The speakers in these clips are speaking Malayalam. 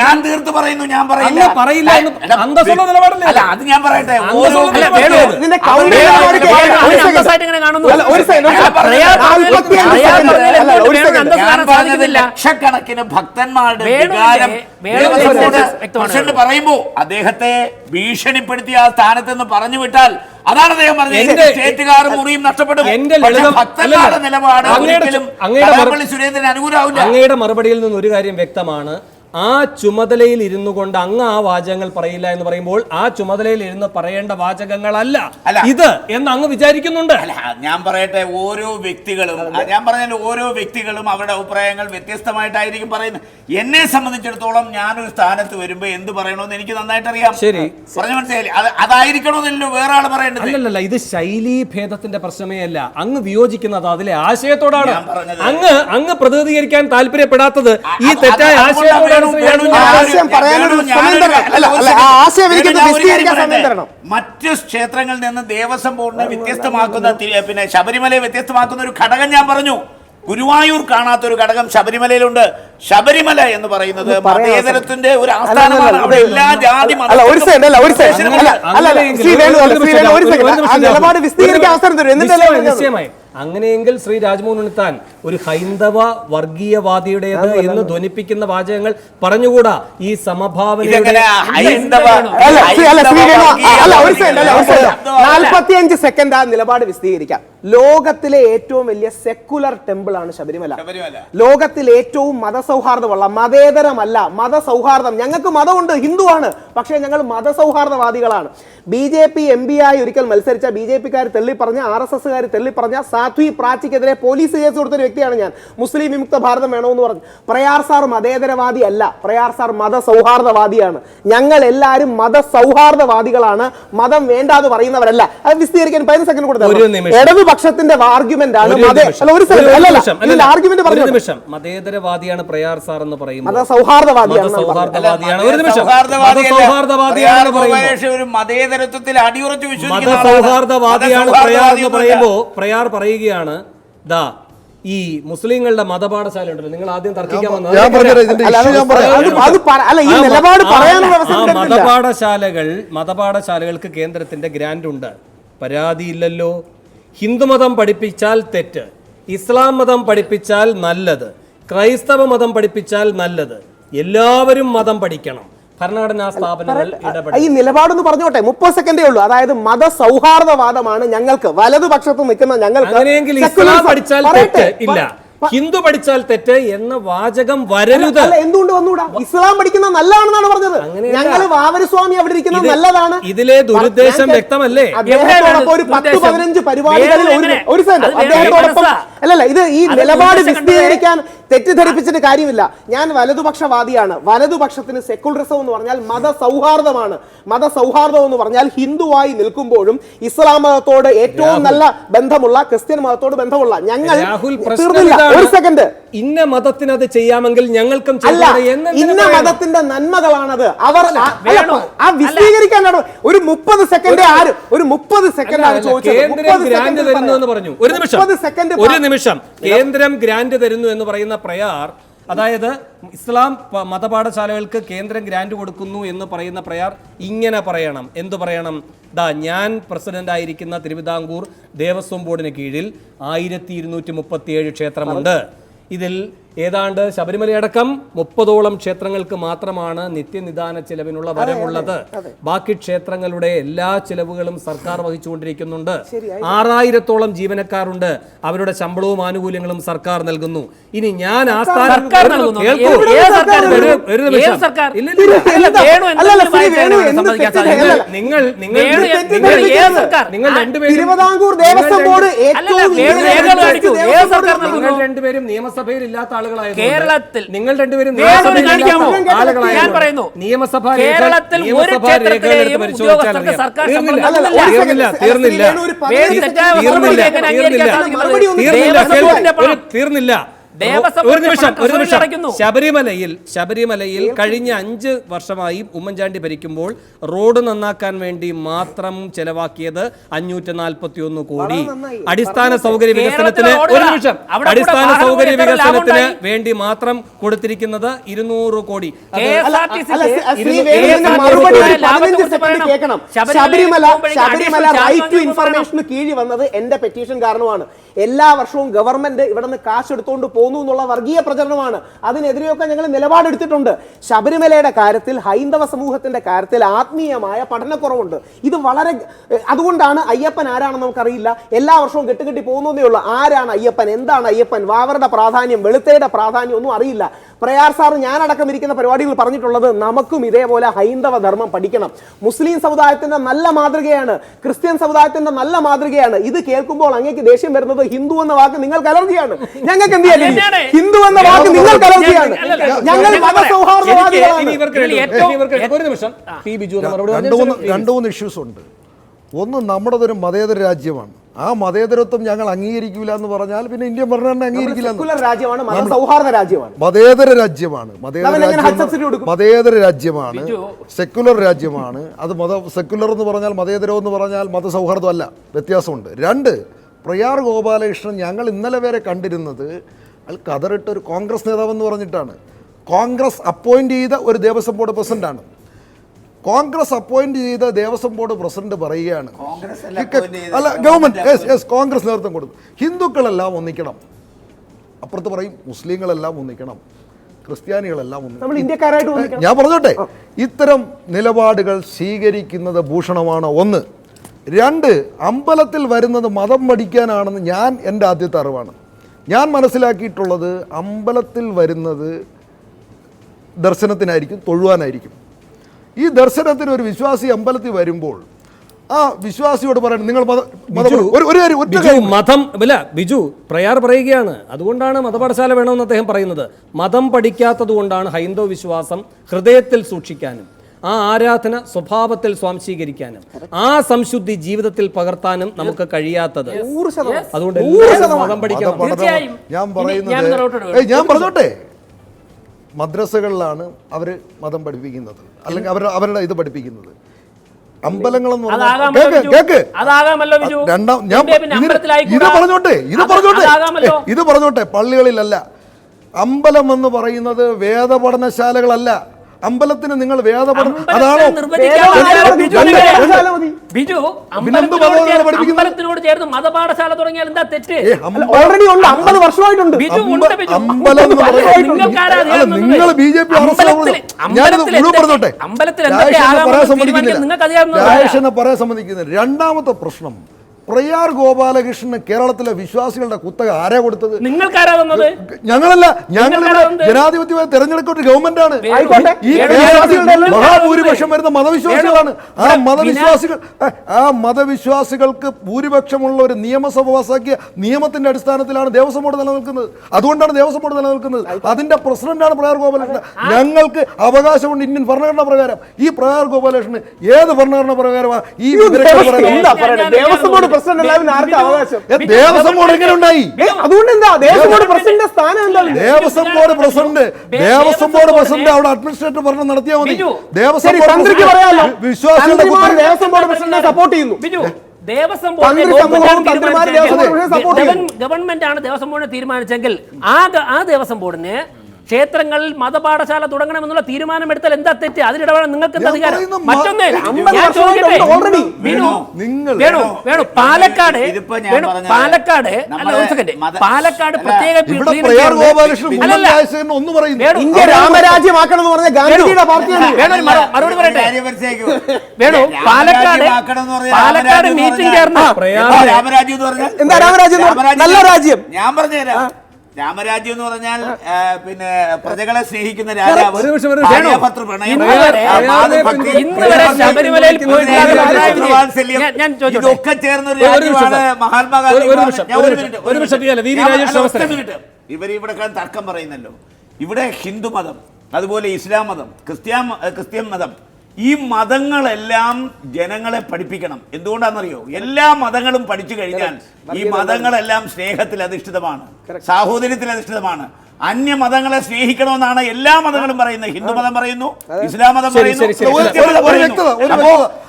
ഞാൻ തീർത്ത് പറയുന്നു ഞാൻ പറയില്ല. പറയില്ല അന്തസ്സുള്ള നിലപാടല്ലേ. അല്ല അത് ഞാൻ പറയട്ടെ? ലക്ഷക്കണക്കിന് ഭക്തന്മാരുടെ വികാരം പ്രസിഡന്റ് പറയുമ്പോ അദ്ദേഹത്തെ ഭീഷണിപ്പെടുത്തിയ ആ സ്ഥാനത്ത് നിന്ന് പറഞ്ഞു വിട്ടാൽ അതാണ് അദ്ദേഹം പറഞ്ഞത്. സ്റ്റേറ്റുകാർ മുറിയും നഷ്ടപ്പെടും. ഭക്തന്മാരുടെ. നിലപാട് അങ്ങനെ ഒരിക്കലും സുരേന്ദ്രൻ അനുകൂലമാവില്ല. അങ്ങയുടെ മറുപടിയിൽ നിന്ന് ഒരു കാര്യം വ്യക്തമാണ്. ആ ചുമതലയിൽ ഇരുന്നു കൊണ്ട് അങ്ങ് ആ വാചകങ്ങൾ പറയില്ല എന്ന് പറയുമ്പോൾ ആ ചുമതലയിൽ ഇരുന്ന് പറയേണ്ട വാചകങ്ങളല്ല. അല്ല. ഇത് എന്ന് അങ്ങ് വിചാരിക്കുന്നുണ്ട്. അല്ല ഞാൻ പറയട്ടെ ഓരോ വ്യക്തികളും ഞാൻ പറഞ്ഞാൽ ഓരോ വ്യക്തികളും അവരുടെ അഭിപ്രായങ്ങൾ വ്യത്യസ്തമായിട്ടായിരിക്കും പറയുന്നത്. എന്നെ സംബന്ധിച്ചിടത്തോളം ഞാനൊരു സ്ഥാനത്ത് വരുമ്പോ എന്ത് പറയണമെന്ന് എനിക്ക് നന്നായിട്ട് അറിയാം ശരി. പറഞ്ഞു മനസ്സിലായി അത് അതായിരിക്കണമെന്നല്ലോ വേറെ ആൾ പറയേണ്ടത്? അല്ലല്ല ഇത് ശൈലീ ഭേദത്തിന്റെ പ്രശ്നമേ അല്ല. അങ്ങ് വിയോജിക്കുന്നത് അതിലെ ആശയത്തോടാണ്. ഞാൻ പറഞ്ഞത് അങ്ങ് അങ്ങ് പ്രതിനിധീകരിക്കാൻ താല്പര്യപ്പെടാത്തത് ഈ തെറ്റായ ആശയത്തോടാണ്. ആശയം പറയാനൊരു സമയം തരണം. അല്ല, അല്ല, ആ ആശയം എനിക്ക് വിശദീകരിക്കാൻ സമയം തരണം. മറ്റ് ക്ഷേത്രങ്ങളിൽ നിന്ന് ദേവസ്വം ബോർഡിനെ വ്യത്യസ്തമാക്കുന്ന പിന്നെ ശബരിമലയെ വ്യത്യസ്തമാക്കുന്ന ഒരു ഘടകം ഞാൻ പറഞ്ഞു. ഗുരുവായൂർ കാണാത്ത ഒരു ഘടകം ശബരിമലയിലുണ്ട്. ശബരിമല എന്ന് പറയുന്നത് മതേതരത്തിന്റെ ഒരു ആസ്ഥാനമാണ്. അവിടെ എല്ലാ ജാതി അല്ല ഒരു സെക്കൻഡ് അല്ല ഒരു സെക്കൻഡ് അല്ല അല്ല അല്ല അങ്ങനെയെങ്കിൽ ശ്രീ വേണു അല്ല ഒരു ശ്രീ വേണു ഒരു നിമിഷം, സെക്കൻഡ് ഒരു നിമിഷം, നിലപാട്. വിശദീകരിക്കാൻ അവസരം തരും. എന്നിട്ടല്ലേ നിശ്ചയമായി അങ്ങനെയെങ്കിൽ ശ്രീ രാജ്മോഹൻ ഉണ്ണിത്താൻ ഒരു ഹൈന്ദവ വർഗീയവാദിയുടേത് എന്ന് ധ്വനിപ്പിക്കുന്ന വാചകങ്ങൾ പറഞ്ഞുകൂടാ? ഈ സമഭാവനയുടെ നാൽപ്പത്തിയഞ്ച് സെക്കൻഡ് ആ നിലപാട് വിശദീകരിക്കാം. ലോകത്തിലെ ഏറ്റവും വലിയ സെക്കുലർ ടെമ്പിൾ ആണ് ശബരിമല. ശബരിമല. ലോകത്തിൽ ഏറ്റവും മതസൗഹാർദ്ദമുള്ള മതേതരമല്ല മതസൗഹാർദ്ദം. ഞങ്ങൾക്ക് മതമുണ്ട് ആണ്. പക്ഷേ ഞങ്ങൾ മതസൗഹാർദ്ദവാദികളാണ്. B J P M P ആയി ഒരിക്കൽ മത്സരിച്ച ബി ജെ പിക്കാർ തെള്ളിപ്പറഞ്ഞ ആർ എസ് എസ്സുകാർ തെള്ളിപ്പറഞ്ഞ സാധ്വി പ്രാച്ചിക്കെതിരെ പോലീസ് കേസ് കൊടുത്തൊരു വ്യക്തിയാണ് ഞാൻ. മുസ്ലിം വിമുക്ത ഭാരതം വേണമെന്ന് പറഞ്ഞു. പ്രയാർ സാർ മതേതരവാദി അല്ല. പ്രയാർ സാർ മതസൗഹാർദ്ദവാദിയാണ്. ഞങ്ങൾ എല്ലാവരും മതസൗഹാർദ്ദവാദികളാണ്. മതം വേണ്ടാതെ പറയുന്നവരല്ല. അത് വിശദീകരിക്കാൻ പതിനഞ്ച് സെക്കൻഡ് കൊടുത്തത്. ഇടതുപക്ഷത്തിന്റെ ആർഗ്യുമെന്റ് ആണ് ഒരു അല്ല ഒരു സെക്കൻഡ് ആർഗ്യുമെന്റ് പറഞ്ഞു നിമിഷം മതേതരവാദിയാണ് പ്രയാർ സാർ എന്ന് പറയുന്നത്. സൗഹാർദ്ദവാദിയാണ് സൗഹാർദ്ദവാദിയാണ്. സൗഹാർദ്ദവാദിയാണ് ഒരു നിമിഷം. സൗഹാർദ്ദവാദിയാണ് ഒരു മതേതരത്വത്തിൽ അടിയുറച്ച് വിശ്വസിക്കുന്ന ആളാണ്. മതസൗഹാർദ്ദവാദിയാണ് പ്രയാർ എന്ന് പറയുമ്പോൾ പറയുമ്പോ പ്രയാർ പറയുകയാണ് ദാ ഈ മുസ്ലിങ്ങളുടെ മതപാഠശാല ഉണ്ടല്ലോ നിങ്ങൾ ആദ്യം തർക്കിക്കാൻ വന്നത് മതപാഠശാലകൾ മതപാഠശാലകൾക്ക് കേന്ദ്രത്തിന്റെ ഗ്രാൻഡ് ഉണ്ട്. പരാതിയില്ലല്ലോ ഹിന്ദുമതം പഠിപ്പിച്ചാൽ തെറ്റ്. ഇസ്ലാം മതം പഠിപ്പിച്ചാൽ നല്ലത്. ക്രൈസ്തവ മതം പഠിപ്പിച്ചാൽ നല്ലത്. എല്ലാവരും മതം പഠിക്കണം. ഭരണഘടനാ സ്ഥാപനങ്ങൾ ഈ നിലപാടൊന്ന് പറഞ്ഞോട്ടെ മുപ്പത് സെക്കൻഡേ ഉള്ളൂ. അതായത് മത സൗഹാർദ്ദവാദമാണ് ഞങ്ങൾക്ക് വലതുപക്ഷത്ത് നിൽക്കുന്ന ഞങ്ങൾക്ക് അങ്ങനെയെങ്കിൽ ഇസ്ലാം പഠിച്ചാൽ ഇല്ല. ഹിന്ദു പഠിച്ചാൽ തെറ്റ് എന്ന വാചകം വരരുത്. അല്ല എന്തുകൊണ്ട് വന്നുകൂടാ ഇസ്ലാം പഠിക്കുന്ന നല്ലതാണെന്നാണ് പറഞ്ഞത്. ഞങ്ങൾ വാവരസ്വാമി അവിടെ ഇരിക്കുന്നത് നല്ലതാണ്. ഇതിലെ ദുരുദ്ദേശം വ്യക്തമല്ലേ? അദ്ദേഹത്തോടൊപ്പം ഒരു പത്ത്? പതിനഞ്ച് പരിപാടികളിൽ ഒരു സെന്റ് അദ്ദേഹത്തോടൊപ്പം. അല്ലല്ല ഇത് ഈ നിലപാട് വിശദീകരിക്കാൻ തെറ്റിദ്ധരിപ്പിച്ചിട്ട് കാര്യമില്ല. ഞാൻ വലതുപക്ഷവാദിയാണ്. വലതുപക്ഷത്തിന് സെക്കുലറിസം എന്ന് പറഞ്ഞാൽ മത സൗഹാർദ്ദമാണ് മത സൗഹാർദ്ദം എന്ന് പറഞ്ഞാൽ ഹിന്ദുവായി നിൽക്കുമ്പോഴും ഇസ്ലാം മതത്തോട് ഏറ്റവും നല്ല ബന്ധമുള്ള ക്രിസ്ത്യൻ മതത്തോട് ബന്ധമുള്ള ഞങ്ങൾ തീർന്നില്ല. ഒരു സെക്കൻഡ് ഇന്ന മതത്തിന് അത് ചെയ്യാമെങ്കിൽ ഞങ്ങൾക്കും അല്ല ഇന്ന മതത്തിന്റെ നന്മകളാണത്. അവർ ആ- വിശദീകരിക്കാനാണ്. ഒരു മുപ്പത് സെക്കൻഡ് ആര് ഒരു മുപ്പത് സെക്കൻഡ് ആണ് ചോദിച്ചത്. കേന്ദ്രം 30 ഗ്രാന്റ് second തരുന്നു എന്ന് പറഞ്ഞു. ഒരു നിമിഷം. 30 second ഒരു പറ- നിമിഷം കേന്ദ്രം ഗ്രാന്റ് തരുന്നു എന്ന് പറയുന്ന പ്രയാർ അതായത് ഇസ്ലാം മതപാഠശാലകൾക്ക് കേന്ദ്രം ഗ്രാന്റ് കൊടുക്കുന്നു എന്ന് പറയുന്ന പ്രയാർ ഇങ്ങനെ പറയണം. എന്തു പറയണം? ദാ ഞാൻ പ്രസിഡന്റ് ആയിരിക്കുന്ന തിരുവിതാംകൂർ ദേവസ്വം ബോർഡിന് കീഴിൽ ആയിരത്തി ഇരുന്നൂറ്റി മുപ്പത്തിയേഴ് ക്ഷേത്രമുണ്ട്. ഇതിൽ ഏതാണ്ട് ശബരിമലയടക്കം മുപ്പതോളം ക്ഷേത്രങ്ങൾക്ക് മാത്രമാണ് നിത്യനിദാന ചെലവിനുള്ള വരവുള്ളത്. ബാക്കി ക്ഷേത്രങ്ങളുടെ എല്ലാ ചിലവുകളും സർക്കാർ വഹിച്ചുകൊണ്ടിരിക്കുന്നുണ്ട്. ആറായിരത്തോളം ജീവനക്കാരുണ്ട്. അവരുടെ ശമ്പളവും ആനുകൂല്യങ്ങളും സർക്കാർ നൽകുന്നു. ഇനി ഞാൻ. നിങ്ങൾ നിങ്ങൾ നിങ്ങൾ- രണ്ടുപേരും തിരുവിതാംകൂർ ദേവസ്വം ബോർഡ് ഏറ്റവും രണ്ടുപേരും നിയമസഭയിൽ ഇല്ലാത്ത ആളുകളായ കേരളത്തിൽ നിങ്ങൾ രണ്ടുപേരും ഞാൻ പറയുന്നു. നിയമസഭ കേരളത്തിൽ ഒരു തീർന്നില്ല. തീർന്നില്ല തീർന്നില്ല തീർന്നില്ല ഒരു നിമിഷം ഒരു നിമിഷം. ശബരിമലയിൽ ശബരിമലയിൽ കഴിഞ്ഞ അഞ്ച് വർഷമായി ഉമ്മൻചാണ്ടി ഭരിക്കുമ്പോൾ റോഡ് നന്നാക്കാൻ വേണ്ടി മാത്രം ചെലവാക്കിയത് അഞ്ഞൂറ്റി നാൽപ്പത്തി ഒന്ന് കോടി അടിസ്ഥാന സൗകര്യ വികസനത്തിന് ഒരു നിമിഷം. അടിസ്ഥാന സൗകര്യ വികസനത്തിന് വേണ്ടി മാത്രം കൊടുത്തിരിക്കുന്നത് ഇരുന്നൂറ് കോടി. ശബരിമല ശബരിമല റൈറ്റ് ടു ഇൻഫർമേഷന് കീഴിൽ വന്നത് എന്റെ പെറ്റീഷൻ കാരണമാണ് എല്ലാ വർഷവും ഗവൺമെന്റ് ഇവിടെ നിന്ന് കാശ് എടുത്തുകൊണ്ട് പോകുന്നു എന്നുള്ള വർഗീയ പ്രചരണമാണ്. അതിനെതിരെയൊക്കെ ഞങ്ങൾ നിലപാടെടുത്തിട്ടുണ്ട്. ശബരിമലയുടെ കാര്യത്തിൽ ഹൈന്ദവ സമൂഹത്തിന്റെ കാര്യത്തിൽ ആത്മീയമായ പഠനക്കുറവുണ്ട്. ഇത് വളരെ അതുകൊണ്ടാണ് അയ്യപ്പൻ ആരാണെന്ന് നമുക്കറിയില്ല. എല്ലാ വർഷവും കെട്ടുകെട്ടി പോകുന്നതേ ഉള്ളൂ. ആരാണ് അയ്യപ്പൻ? എന്താണ് അയ്യപ്പൻ? വാവറുടെ പ്രാധാന്യം വെളുത്തയുടെ പ്രാധാന്യം ഒന്നും അറിയില്ല. പ്രയാർ സാർ ഞാനടക്കം ഇരിക്കുന്ന പരിപാടികൾ പറഞ്ഞിട്ടുള്ളത് നമുക്കും ഇതേപോലെ ഹൈന്ദവ ധർമ്മം പഠിക്കണം. മുസ്ലിം സമുദായത്തിന്റെ നല്ല മാതൃകയാണ്. ക്രിസ്ത്യൻ സമുദായത്തിന്റെ നല്ല മാതൃകയാണ്. ഇത് കേൾക്കുമ്പോൾ അങ്ങേക്ക് ദേഷ്യം വരുന്നത് ഹിന്ദു എന്ന വാക്ക് നിങ്ങൾക്ക് അലർജിയാണ്. ഞങ്ങൾക്ക് എന്ത് ചെയ്യാൻ? ഹിന്ദു എന്ന വാക്ക് നിങ്ങൾക്ക് അലർജിയാണ് ഞങ്ങൾ രണ്ടു മൂന്ന് രണ്ട് ഇഷ്യൂസ് ഉണ്ട്. ഒന്ന് നമ്മുടേതൊരു മതേതര രാജ്യമാണ്. ആ മതേതരത്വം ഞങ്ങൾ അംഗീകരിക്കില്ല എന്ന് പറഞ്ഞാൽ പിന്നെ ഇന്ത്യൻ ഭരണഘടന അംഗീകരിക്കില്ല മതേതര രാജ്യമാണ്. മതേതര രാജ്യമാണ്. സെക്യുലർ സെക്കുലർ രാജ്യമാണ്. അത് മത സെക്യുലർ എന്ന് പറഞ്ഞാൽ മതേതരം എന്ന് പറഞ്ഞാൽ മതസൗഹാർദ്ദമല്ല വ്യത്യാസമുണ്ട്. രണ്ട് പ്രയാർ ഗോപാലകൃഷ്ണൻ ഞങ്ങൾ ഇന്നലെ വരെ കണ്ടിരുന്നത് അയാൾ കതറിട്ട ഒരു കോൺഗ്രസ് നേതാവെന്ന് പറഞ്ഞിട്ടാണ്. കോൺഗ്രസ് അപ്പോയിന്റ് ചെയ്ത ഒരു ദേവസ്വം ബോർഡ് പ്രസിഡന്റാണ്. കോൺഗ്രസ് അപ്പോയിന്റ് ചെയ്ത ദേവസ്വം ബോർഡ് പ്രസിഡന്റ് പറയുകയാണ്. കോൺഗ്രസ് അല്ല ഗവൺമെന്റ് യെസ് യെസ് കോൺഗ്രസ് നേതൃത്വം കൊടുത്തു. ഹിന്ദുക്കളെല്ലാം ഒന്നിക്കണം. അപ്പുറത്ത് പറയും മുസ്ലിങ്ങളെല്ലാം ഒന്നിക്കണം. ക്രിസ്ത്യാനികളെല്ലാം ഒന്നിക്കണം. നമ്മൾ ഇന്ത്യക്കാരായിട്ട് ഒന്നിക്കണം. ഞാൻ പറഞ്ഞോട്ടെ ഇത്തരം നിലപാടുകൾ സ്വീകരിക്കുന്നത് ഭൂഷണമാണ് ഒന്ന്. രണ്ട് അമ്പലത്തിൽ വരുന്നത് മതം പഠിക്കാനാണെന്ന് ഞാൻ എന്റെ ആദ്യത്തെ അറിവാണ്. ഞാൻ മനസ്സിലാക്കിയിട്ടുള്ളത് അമ്പലത്തിൽ വരുന്നത് ദർശനത്തിനായിരിക്കും തൊഴുവാനായിരിക്കും. ഈ ദർശനത്തിന് ഒരു വിശ്വാസി അമ്പലത്തിൽ വരുമ്പോൾ ആ വിശ്വാസിയോട് പറയണം നിങ്ങൾ മത ഇല്ല ബിജു പ്രയാർ പറയുകയാണ്. അതുകൊണ്ടാണ് മതപാഠശാല വേണമെന്ന് അദ്ദേഹം പറയുന്നത്. മതം പഠിക്കാത്തത് കൊണ്ടാണ് ഹൈന്ദവ വിശ്വാസം ഹൃദയത്തിൽ സൂക്ഷിക്കാനും. ആ ആരാധന സ്വഭാവത്തിൽ സ്വാംശീകരിക്കാനും ആ സംശുദ്ധി ജീവിതത്തിൽ പകർത്താനും നമുക്ക് കഴിയാത്തത്. അതുകൊണ്ട് മതം പഠിക്കണം. ഞാൻ പറയുന്നത് ഞാൻ പറഞ്ഞോട്ടെ? മദ്രസകളിലാണ് അവർ മതം പഠിപ്പിക്കുന്നത്. അല്ലെങ്കിൽ അവരുടെ അവരുടെ ഇത് പഠിപ്പിക്കുന്നത്. അമ്പലങ്ങളെന്ന്. രണ്ടാം ഞാൻ? ഇത് പറഞ്ഞോട്ടെ ഇത് പറഞ്ഞോട്ടെ. ഇത് പറഞ്ഞോട്ടെ പള്ളികളിലല്ല. അമ്പലം എന്ന് പറയുന്നത് വേദപഠനശാലകളല്ല അമ്പലത്തിന് നിങ്ങൾ വേദപഠനം അതാണോ? ബിജു? അമ്പലത്തിനോട് ചേർന്ന് മതപാഠശാല തുടങ്ങിയാൽ എന്താ തെറ്റ്? ഓൾറെഡി ഉണ്ട്. അമ്പത് വർഷമായിട്ടുണ്ട്. അമ്പലം നിങ്ങൾ? ബി ജെ പി അമ്പലത്തിൽ- ഞാനിത് അമ്പലത്തിൽ മുഴുവൻ എന്തൊക്കെ- പറഞ്ഞോട്ടെ? നിങ്ങൾക്ക് പറയാൻ സമ്മതിക്കുന്നില്ല. രണ്ടാമത്തെ പ്രശ്നം പ്രയാർ ഗോപാലകൃഷ്ണന് കേരളത്തിലെ വിശ്വാസികളുടെ കുത്തക ആരാ കൊടുത്തത്? നിങ്ങൾക്കാരാ തന്നത് ഞങ്ങളല്ല ഞങ്ങൾ ജനാധിപത്യ തെരഞ്ഞെടുക്കൊരു ഗവൺമെന്റ് ആണ് ഈ മഹാഭൂരിപക്ഷം വരുന്ന മതവിശ്വാസികളാണ്. ആ മതവിശ്വാസികൾ ആ മതവിശ്വാസികൾക്ക് ഭൂരിപക്ഷമുള്ള ഒരു നിയമസഭ പാസാക്കിയ നിയമത്തിന്റെ അടിസ്ഥാനത്തിലാണ് ദേവസ്വം ബോർഡ് നിലനിൽക്കുന്നത്. അതുകൊണ്ടാണ് ദേവസ്വം ബോർഡ് നിലനിൽക്കുന്നത്. അതിന്റെ പ്രസിഡന്റാണ് പ്രയാർ ഗോപാലകൃഷ്ണൻ. ഞങ്ങൾക്ക് അവകാശമുണ്ട് ഇന്ത്യൻ ഭരണഘടന പ്രകാരം. ഈ പ്രയാർ ഗോപാലകൃഷ്ണന് ഏത് ഭരണഘടന പ്രകാരമാണ് ഈ ദേവസ്വം ബോർഡ് പ്രസിഡന്റ് അല്ലാതെ ആർക്കും അവകാശം? ദേവസ്വം ബോർഡ് എങ്ങനെ ഉണ്ടായി? അതുകൊണ്ട് എന്താ ദേവസ്വം ബോർഡ് പ്രസിഡന്റ് സ്ഥാനം എന്താണ് Devaswom board president Devaswom board president അവിടെ അഡ്മിനിസ്ട്രേറ്റർ ഭരണം നടത്തിയാൽ മതി. ദേവസ്വം ബോർഡ് തന്ത്രിക്ക് വിശ്വാസികളുടെ ദേവസ്വം ബോർഡ് പ്രസിഡന്റിനെ സപ്പോർട്ട് ചെയ്യുന്നു. ബിജു ദേവസ്വം ബോർഡ് ഗവൺമെന്റ് ആണ് ദേവസ്വം ബോർഡിനെ തീരുമാനിച്ചെങ്കിൽ ആ ആ ദേവസ്വം ബോർഡിന് ക്ഷേത്രങ്ങളിൽ മതപാഠശാല തുടങ്ങണമെന്നുള്ള തീരുമാനമെടുത്താൽ എന്താ തെറ്റ്? അതിനിടപെടാൻ നിങ്ങൾക്ക് എന്താ അധികാരം? മറ്റൊന്ന് ഞാൻ ചോദിക്കട്ടെ? വേണു വേണു പാലക്കാട് വേണു പാലക്കാട് അല്ല നമ്മളെ ഒരു സെക്കൻഡ് പാലക്കാട് പ്രത്യേക ഇന്ത്യ രാമരാജ്യമാക്കണം എന്ന് പറഞ്ഞ ഗാന്ധിജിയുടെ പാർട്ടിയാണ്. മറുപടി പറയട്ടെ. വേണു പാലക്കാട് പാലക്കാട് രാമരാജ്യം മീറ്റിംഗ് ചേർന്ന. രാമരാജ്യം എന്ന് പറഞ്ഞാൽ എന്താ രാമരാജ്യം രാമരാജ്യം- നല്ല രാജ്യം. ഞാൻ പറഞ്ഞുതരാം. രാമരാജ്യം എന്ന് പറഞ്ഞാൽ പിന്നെ പ്രജകളെ സ്നേഹിക്കുന്ന രാജാവ്? ഇതൊക്കെ ചേർന്ന ഒരു രാജ്യമാണ് മഹാത്മാഗാന്ധി കിടന്ന് തർക്കം പറയുന്നല്ലോ. ഇവിടെ ഹിന്ദു മതം അതുപോലെ ഇസ്ലാം മതം ക്രിസ്ത്യാ ക്രിസ്ത്യൻ മതം ഈ മതങ്ങളെല്ലാം ജനങ്ങളെ പഠിപ്പിക്കണം. എന്തുകൊണ്ടാണെന്നറിയോ? എല്ലാ മതങ്ങളും പഠിച്ചു കഴിഞ്ഞാൽ ഈ മതങ്ങളെല്ലാം സ്നേഹത്തിൽ അധിഷ്ഠിതമാണ്. സാഹോദര്യത്തിൽ അധിഷ്ഠിതമാണ്. അന്യ മതങ്ങളെ സ്നേഹിക്കണമെന്നാണ് എല്ലാ മതങ്ങളും പറയുന്നത്. ഹിന്ദു മതം പറയുന്നു ഇസ്ലാം മതം പറയുന്നു.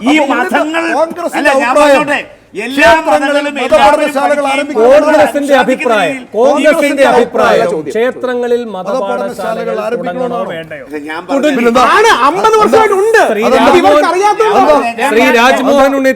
ഈ മതങ്ങൾ അല്ല ഞാൻ പറഞ്ഞോട്ടെ എല്ലാ ക്ഷേത്രങ്ങളിൽ മതങ്ങളും മതപാഠശാലകൾ എല്ലാവരും ആരംഭിക്കണം. കോൺഗ്രസിന്റെ അഭിപ്രായം കോൺഗ്രസിന്റെ അഭിപ്രായം ക്ഷേത്രങ്ങളിൽ മതപാഠശാലകൾ? തുടങ്ങണോ വേണ്ടയോ? ശ്രീ രാജ്മോഹൻ ഉണ്ണി